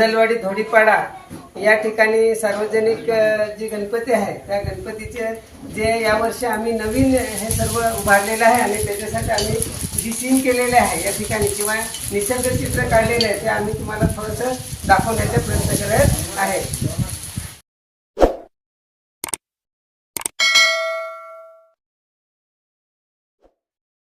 आंधलवाडी धोडीपाडा या ठिकाणी सार्वजनिक जी गणपती आहे त्या गणपतीचे जे यावर्षी आम्ही नवीन हे सर्व उभारलेलं आहे आणि त्याच्यासाठी आम्ही जी सीन केलेले आहे या ठिकाणी किंवा निसर्ग चित्र काढलेलं आहे ते आम्ही तुम्हाला थोडंसं दाखवण्याचा प्रयत्न करत आहे.